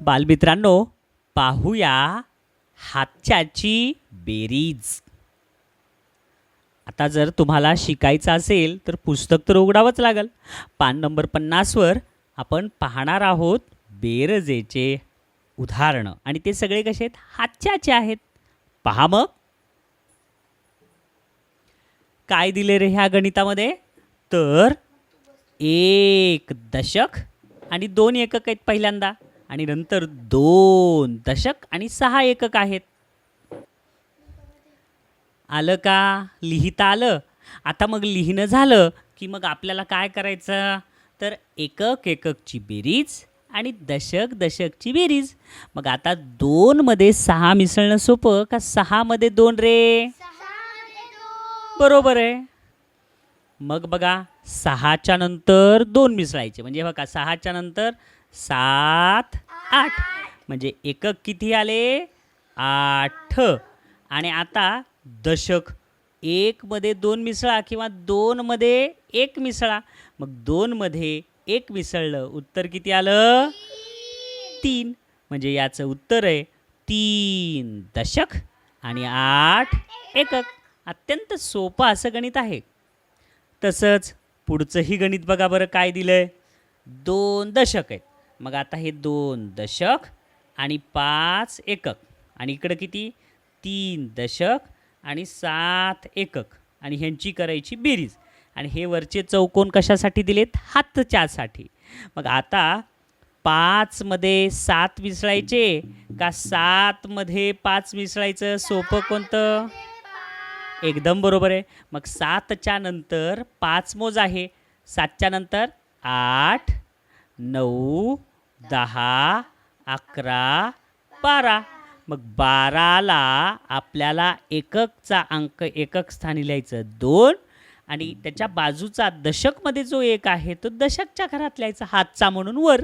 बालमित्रांनो पाहूया हातच्याची बेरीज. आता जर तुम्हाला शिकायचं असेल तर पुस्तक तर उघडावंच लागेल. पान नंबर पन्नासवर आपण पाहणार आहोत बेरजेचे उदाहरणं. आणि ते सगळे कसे आहेत? हातच्याचे आहेत. पहा मग. काय दिले रे ह्या गणितामध्ये? तर एक दशक आणि दोन एकक आहेत पहिल्यांदा. आणि नंतर दोन दशक आणि सहा एकक आहेत. आलं का? लिहिता आलं. आता मग लिहिणं झालं की मग आपल्याला काय करायचं? तर एकक एककची बेरीज आणि दशक दशकची बेरीज. मग आता दोनमध्ये सहा मिसळणं सोपं का सहामध्ये दोन रे? बरोबर आहे. मग बघा सहाच्या नंतर दोन मिसळायचे. म्हणजे बघा सहाच्या नंतर सात आठ. म्हणजे एकक किती आले? आठ. आणि आता दशक एकमध्ये दोन मिसळा किंवा दोनमध्ये एक मिसळा. मग दोनमध्ये एक मिसळलं उत्तर किती आलं? तीन. म्हणजे याचं उत्तर आहे तीन दशक आणि आठ एकक. अत्यंत सोपं असं गणित आहे. तसंच पुढचंही गणित बघा बरं काय दिलं आहे दोन दशक आहेत. मग आता हे दोन दशक आणि पाच एकक. आणि इकडं किती? तीन दशक आणि सात एकक. आणि ह्यांची करायची बेरीज. आणि हे वरचे चौकोन कशासाठी दिलेत? हातच्यासाठी. मग आता पाचमध्ये सात मिसळायचे का सातमध्ये पाच मिसळायचं? सोपं कोणतं? एकदम बरोबर आहे. मग सातच्या नंतर पाच मोज आहे. सातच्या नंतर आठ नऊ दहा अकरा बारा. मग बाराला आपल्याला एककचा अंक एकक स्थानी लिहायचं. दोन. आणि त्याच्या बाजूचा दशकमध्ये जो एक आहे तो दशकच्या घरात लिहायचा हातचा म्हणून वर.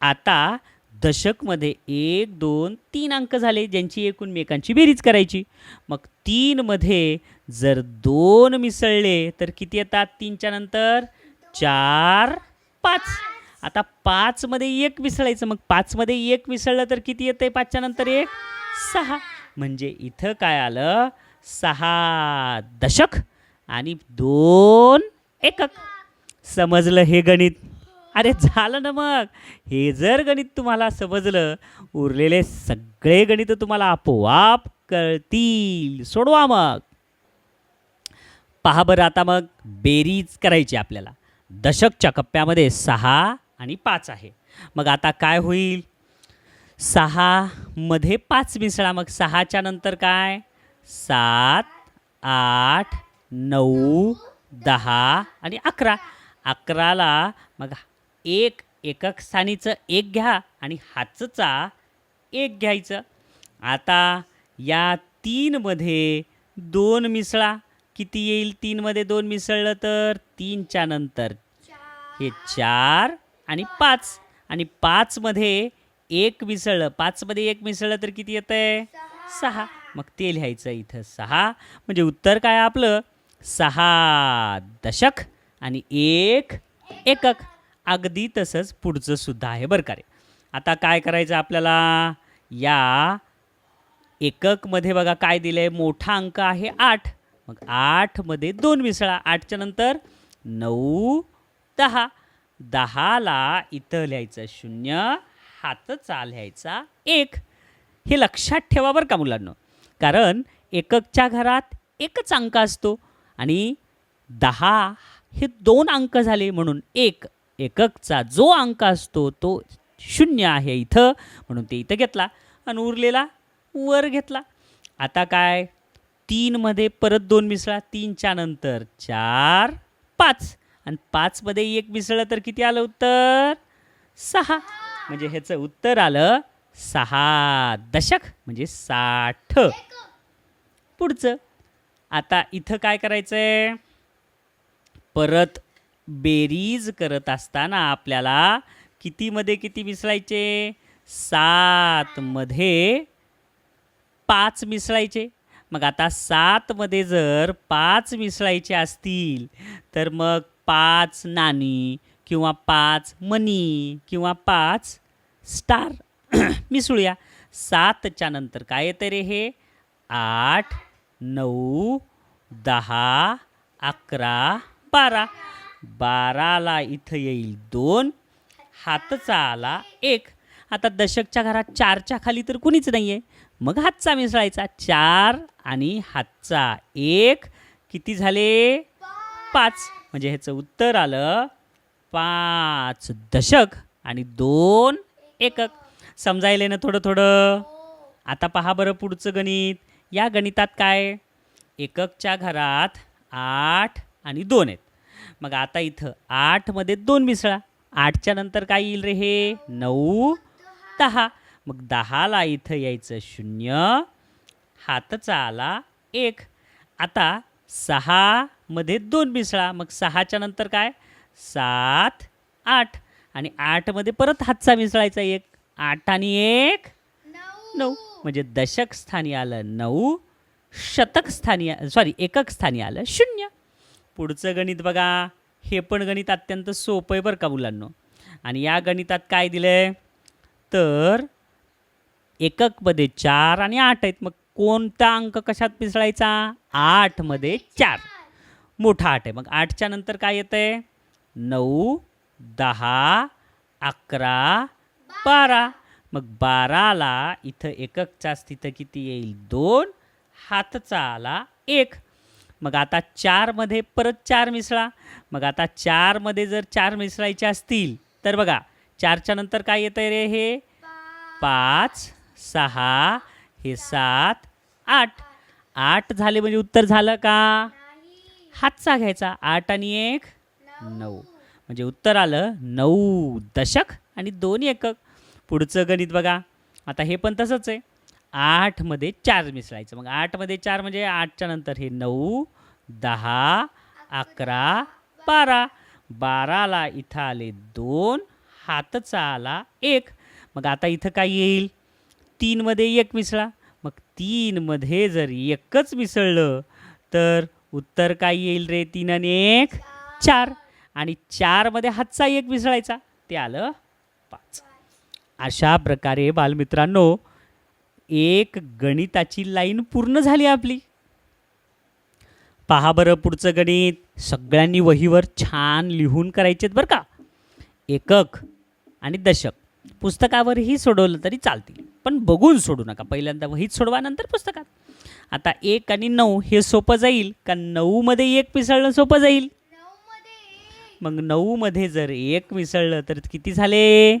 आता दशकमध्ये एक दोन तीन अंक झाले ज्यांची एकूण मेकांची बेरीज करायची. मग तीनमध्ये जर दोन मिसळले तर किती येतात? तीनच्या नंतर चार पाच. आता पाचमध्ये एक मिसळायचं मग पाचमध्ये एक मिसळलं तर किती येतं आहे पाचच्या नंतर एक? सहा. म्हणजे इथं काय आलं? सहा दशक आणि दोन एकक. समजलं हे गणित? अरे झालं ना मग. हे जर गणित तुम्हाला समजलं उरलेले सगळे गणित तुम्हाला आपोआप कळतील. सोडवा मग. पहा बरं आता मग बेरीज करायची आपल्याला. दशकच्या कप्प्यामध्ये सहा आणि पाच आहे. मग आता काय होईल? सहामध्ये पाच मिसळा. मग सहाच्या नंतर काय? सात आठ नऊ दहा आणि अकरा. अकराला मग एक एकक स्थानीचं एक घ्या आणि हातचा एक घ्यायचं. आता या तीनमध्ये दोन मिसळा. किती येईल तीनमध्ये दोन मिसळलं तर? तीनच्या नंतर. हे चार आणि पाच. आणि पाचमध्ये एक मिसळलं. पाचमध्ये एक मिसळलं तर किती येतं आहे सहा. मग ते लिहायचं इथं. सहा. म्हणजे उत्तर काय आपलं? सहा दशक आणि एक एकक. अगदी तसंच पुढचं सुद्धा आहे बरं का रे. आता काय करायचं आपल्याला? या एककमध्ये बघा काय दिलं आहे मोठा अंक आहे आठ. मग आठमध्ये दोन मिसळा. आठच्या नंतर नऊ दहा. दहाला इथं लिहायचं शून्य हातचा लिहायचा एक. हे लक्षात ठेवा बरं का मुलांना. कारण एककच्या घरात एकच अंक असतो आणि दहा हे दोन अंक झाले म्हणून एक. एककचा जो अंक असतो तो शून्य आहे इथं म्हणून ते इथं घेतला आणि उरलेला वर घेतला. आता काय? तीनमध्ये परत दोन मिसळा. तीनच्या नंतर चार पाच. आणि पाचमध्ये एक मिसळलं तर किती आलं उत्तर? सहा. म्हणजे ह्याचं उत्तर आलं सहा दशक म्हणजे साठ. पुढचं. आता इथं काय करायचं आहे परत बेरीज करत असताना आपल्याला कितीमध्ये किती मिसळायचे? सातमध्ये पाच मिसळायचे. मग आता सातमध्ये जर पाच मिसळायचे असतील तर मग पाच नाणी किंवा पाच मनी किंवा पाच स्टार. मिसळूया सातच्या नंतर काय येतं रे हे? आठ नऊ दहा अकरा बारा. बाराला इथं येईल दोन हातचा आला एक. आता दशकच्या घरात चारच्या खाली तर कुणीच नाही आहे मग हातचा मिसळायचा. चार आणि हातचा एक. किती झाले? पाच. म्हणजे ह्याचं उत्तर आलं पाच दशक आणि दोन एकक. समजायले ना थोडं थोडं. आता पहा बरं पुढचं गणित. या गणितात काय? एककच्या घरात आठ आणि दोन आहेत. मग आता इथं आठमध्ये दोन मिसळा. आठच्या नंतर काय येईल रे हे? नऊ दहा. मग दहाला इथं यायचं शून्य. हातचा आला एक. आता सहामध्ये दोन मिसळा. मग सहाच्या नंतर काय? सात आठ. आणि आठमध्ये परत हातचा मिसळायचा एक. आठ आणि एक? नऊ. म्हणजे दशक स्थानी आलं नऊ शतक स्थानी सॉरी एकक स्थानी आलं शून्य. पुढचं गणित बघा. हे पण गणित अत्यंत सोपं आहे बरं का मुलांनो. आणि या गणितात काय दिलं आहे तर एककमध्ये चार आणि आठ आहेत. मग कोणता अंक कशात मिसळायचा आठमध्ये चार. मोठा आठ आहे. मग आठच्या नंतर काय येतं आहे नऊ दहा अकरा बारा. मग बाराला इथं एककचा तिथं किती येईल? दोन. हातचा आला एक. मग आता चारमध्ये परत चार मिसळा. मग आता चारमध्ये जर चार मिसळायचे असतील तर बघा चारच्या नंतर काय येतं आहे रे हे? पाच सहा हे सात आठ. आठ झाले म्हणजे उत्तर झालं का? हातचा घ्यायचा. आठ आणि एक. नऊ. म्हणजे उत्तर आलं. नऊ दशक आणि दोन एकक. पुढचं गणित बघा. आता हे पण तसंच आहे. आठमध्ये चार मिसळायचं. मग आठमध्ये चार म्हणजे आठच्या नंतर हे नऊ दहा अकरा बारा. बाराला इथं आले दोन. हातचा आला एक. मग आता इथं काय येईल? तीनमध्ये एक मिसळा. मग तीनमध्ये जर एकच मिसळलं तर उत्तर काय येईल रे? तीन आणि एक? चार. आणि चारमध्ये हातचा एक मिसळायचा. ते आलं पाच. अशा प्रकारे बालमित्रांनो एक गणिताची लाईन पूर्ण झाली आपली. पहा बरं पुढचं गणित. सगळ्यांनी वहीवर छान लिहून करायचेत बरं का? एकक आणि दशक. पुस्तकावरही सोडवलं तरी चालतील. पण बघून सोडू नका. पहिल्यांदा वहीत सोडवा नंतर पुस्तकात. आता एक आणि नऊ हे सोपं जाईल का नऊमध्ये एक मिसळणं सोपं जाईल? मग नऊमध्ये जर एक मिसळलं तर किती झाले?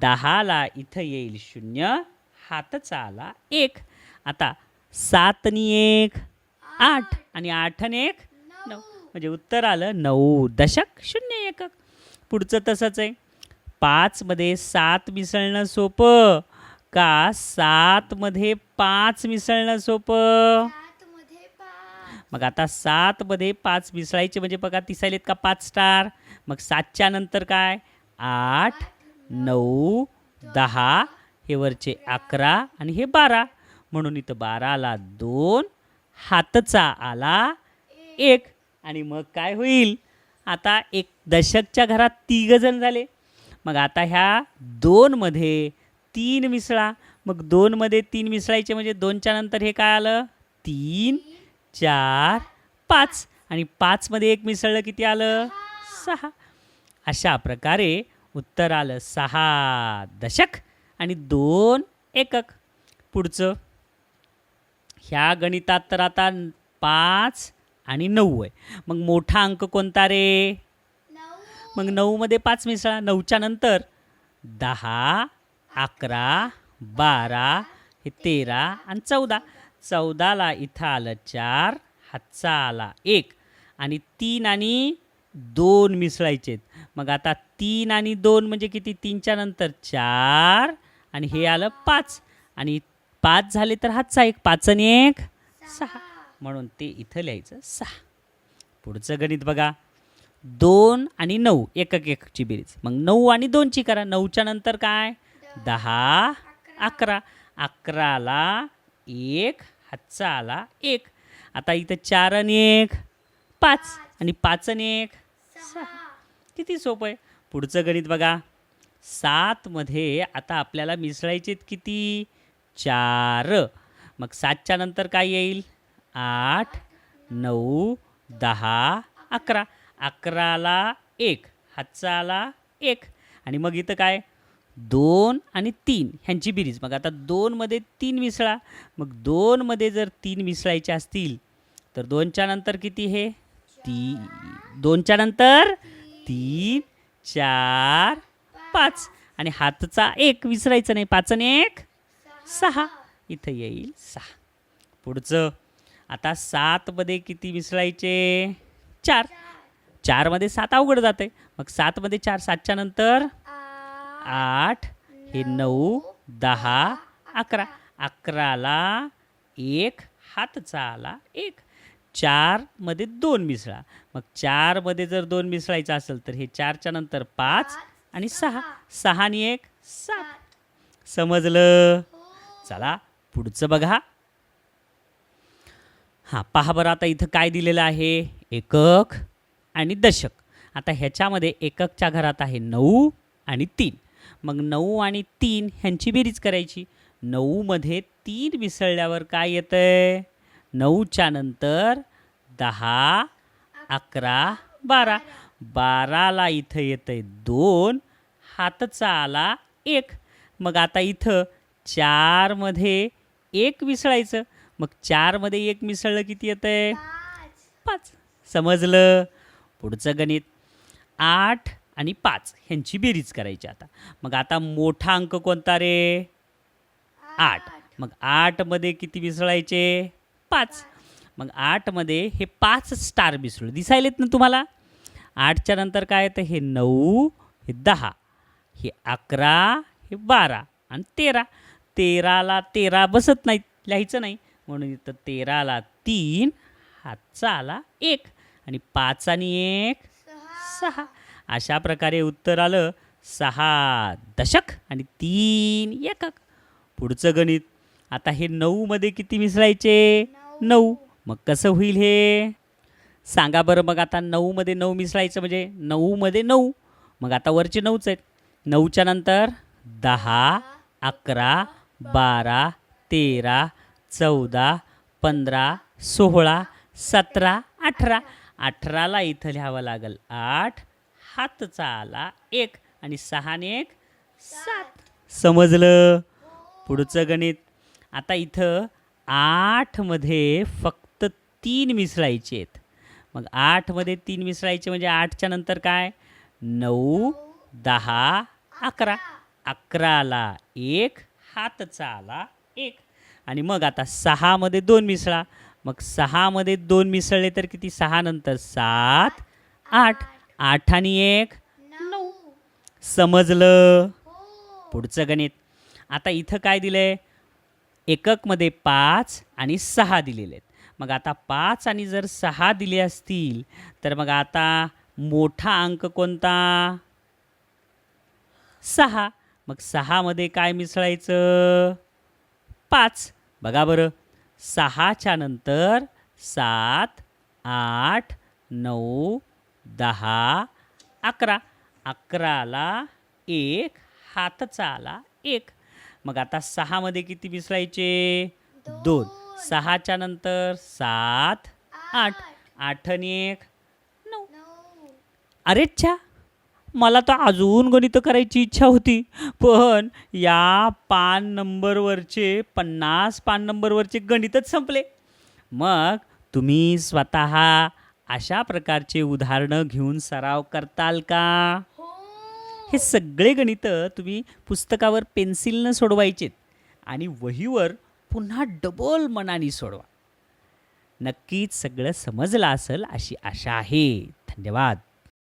दहाला इथं येईल शून्य हातचा आला एक. आता सात आणि एक आठ. आणि आठ आणि एक नऊ. म्हणजे उत्तर आलं नऊ दशक शून्य एकक. पुढचं तसंच आहे. पाचमध्ये सात मिसळणं सोपं. का? सातमध्ये पाच मिसळणं सोपं. मग आता सातमध्ये पाच मिसळायचे म्हणजे बघा दिसायलेत का पाच स्टार? मग सातच्या नंतर काय? आठ नऊ दहा हे वरचे अकरा आणि हे बारा. म्हणून इथं बाराला दोन हातचा आला एक. आणि मग काय होईल? आता एक दशकच्या घरात तिघ जण झाले. मग आता ह्या दोनमध्ये तीन मिसळा. मग दोनमध्ये तीन मिसळायचे म्हणजे दोनच्या नंतर हे काय आलं? तीन चार पाच. आणि पाचमध्ये एक मिसळलं किती आलं? सहा. अशा प्रकारे उत्तर आलं सहा दशक आणि दोन एकक. पुढचं. ह्या गणितात तर आता पाच आणि नऊ आहे मग मोठा अंक कोणता रे? मग नऊमध्ये पाच मिसळा. नऊच्या नंतर दहा अकरा बारा हे तेरा आणि चौदा. चौदाला इथं आलं चार हातचा आला एक. आणि तीन आणि दोन मिसळायचे मग आता तीन आणि दोन म्हणजे किती? तीनच्या नंतर चार आणि हे आलं पाच. आणि पाच झाले तर हातचा एक पाच आणि एक सहा. म्हणून ते इथं लिहायचं सहा. पुढचं गणित बघा. दोन आणि नऊ एकक एकची बेरीज. मग नऊ आणि दोनची करा. नऊच्या नंतर काय? दहा अकरा. अकराला एक हातचा आला एक. आता इथं चार आणि एक पाच. आणि पाच आणि एक सहा. किती सोपं आहे? पुढचं गणित बघा. सातमध्ये आता आपल्याला मिसळायचे आहेत किती? चार. मग सातच्या नंतर काय येईल? आठ नऊ दहा अकरा. अकराला एक हातचा आला एक. आणि मग इथं काय? दोन आणि तीन. ह्यांची बेरीज. मग आता दोनमध्ये तीन मिसळा. मग दोनमध्ये जर तीन मिसळायचे असतील तर दोनच्या नंतर किती हे? ती दोनच्या नंतर तीन चार पाच. आणि हातचा एक विसरायचं नाही. पाच आणि एक सहा. इथं येईल सहा. पुढचं. आता सातमध्ये किती मिसळायचे? चार. चारमध्ये सात अवघड जाते मग सातमध्ये चार सातच्या नंतर आठ हे नऊ दहा अकरा. अकराला एक हातचा आला एक. चारमध्ये दोन मिसळा. मग चारमध्ये जर दोन मिसळायचं असेल तर हे चारच्या नंतर पाच आणि सहा. सहा आणि एक सात. समजलं? चला पुढचं बघा. हां पहा बरं आता इथं काय दिलेलं आहे. एकक आणि दशक. आता ह्याच्यामध्ये एककच्या घरात आहे नऊ आणि तीन. मग नऊ आणि तीन ह्यांची बेरीज करायची. नऊमध्ये तीन मिसळल्यावर काय येतं आहे नऊच्या नंतर दहा अकरा बारा. बाराला इथं येतं आहे दोन हातचा आला एक. मग आता इथं चारमध्ये एक मिसळायचं मग चारमध्ये एक मिसळलं किती येतं आहे पाच. समजलं? पुढचं गणित. आठ आणि पाच ह्यांची बेरीज करायची आता. मग आता मोठा अंक कोणता रे? आठ. मग आठमध्ये किती मिसळायचे? पाच. मग आठमध्ये हे पाच स्टार मिसळू. दिसायलेत ना तुम्हाला? आठच्या नंतर काय येतं? हे नऊ हे दहा हे अकरा हे बारा आणि तेरा. तेराला तेरा बसत नाहीत लिहायचं नाही. म्हणून इथं तेराला तीन हातचा आला एक आणि पाच आणि एक सहा. अशा प्रकारे उत्तर आलं. सहा दशक आणि तीन एकक. पुढचं गणित. आता हे नऊमध्ये किती मिसळायचे? नऊ. मग कसं होईल हे? सांगा बरं मग आता नऊमध्ये नऊ मिसळायचं म्हणजे नऊमध्ये नऊ. मग आता वरचे नऊच आहेत. नऊच्या नंतर दहा अकरा बारा तेरा चौदा पंधरा सोळा सतरा अठरा. अठराला इथं लिहावं लागेल. आठ हातचा आला एक आणि सहाने एक सात. समजलं? पुढचं गणित. आता इथं आठमध्ये फक्त तीन मिसळायचे आहेत. मग आठमध्ये तीन मिसळायचे म्हणजे आठच्या नंतर काय? नऊ दहा अकरा. अकराला एक हातचा आला एक. आणि मग आता सहामध्ये दोन मिसळा. मग सहामध्ये दोन मिसळले तर किती? सहा नंतर सात आठ. आठ आणि एक. नऊ. समजलं. पुढचं गणित. आता इथं काय दिलंय? एककमध्ये पाच आणि सहा दिलेले आहेत. मग आता पाच आणि जर सहा दिले असतील तर मग आता मोठा अंक कोणता? सहा. मग सहामध्ये काय मिसळायचं? पाच. बघा बरं. सहाच्या नंतर सात आठ नऊ दहा अकरा. अकराला एक हातचा आला एक. मग आता सहामध्ये किती मिसळायचे दोन. सहाच्या नंतर सात आठ. आठ. आणि एक नऊ. अरे छा मला तर अजून गणित करायची इच्छा होती. पण या पान नंबरवरचे पन्नास पान नंबरवरचे गणितच संपले. मग तुम्ही स्वतः अशा प्रकारचे उदाहरणं घेऊन सराव करताल का? हे. सगळे गणितं तुम्ही पुस्तकावर पेन्सिलनं सोडवायचेत आणि वहीवर पुन्हा डबल मनाने सोडवा. नक्कीच सगळं समजलं असेल अशी आशा आहे. धन्यवाद.